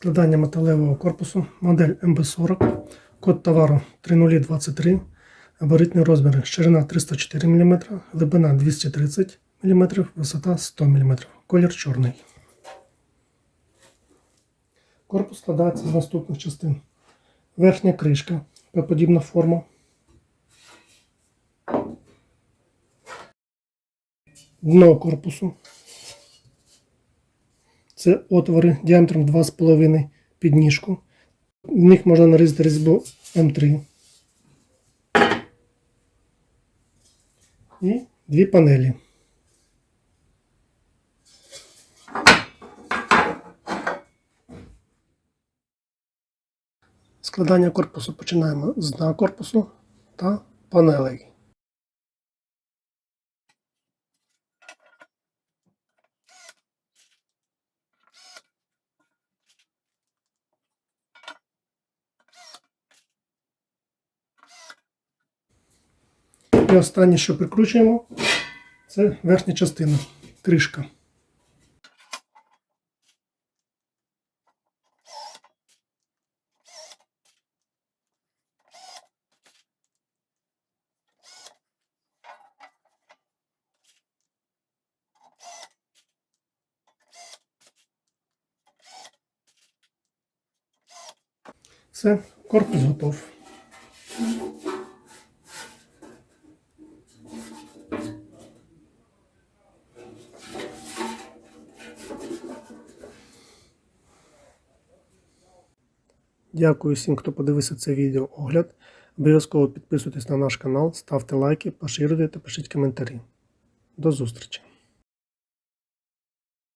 Складання металевого корпусу, модель МБ40, код товару 3023, габаритні розміри, ширина 304 мм, глибина 230 мм, висота 100 мм, колір чорний. Корпус складається з наступних частин. Верхня кришка, подібна форма. Дно корпусу. Це отвори діаметром 2,5 під ніжку. В них можна нарізати різьбу М3. І дві панелі. Складання корпусу починаємо з дна корпусу та панелей. І останнє, що прикручуємо, це верхня частина, кришка. Все, корпус готов. Дякую всім, хто подивився це відео огляд. Обов'язково підписуйтесь на наш канал, ставте лайки, поширюйте та пишіть коментарі. До зустрічі!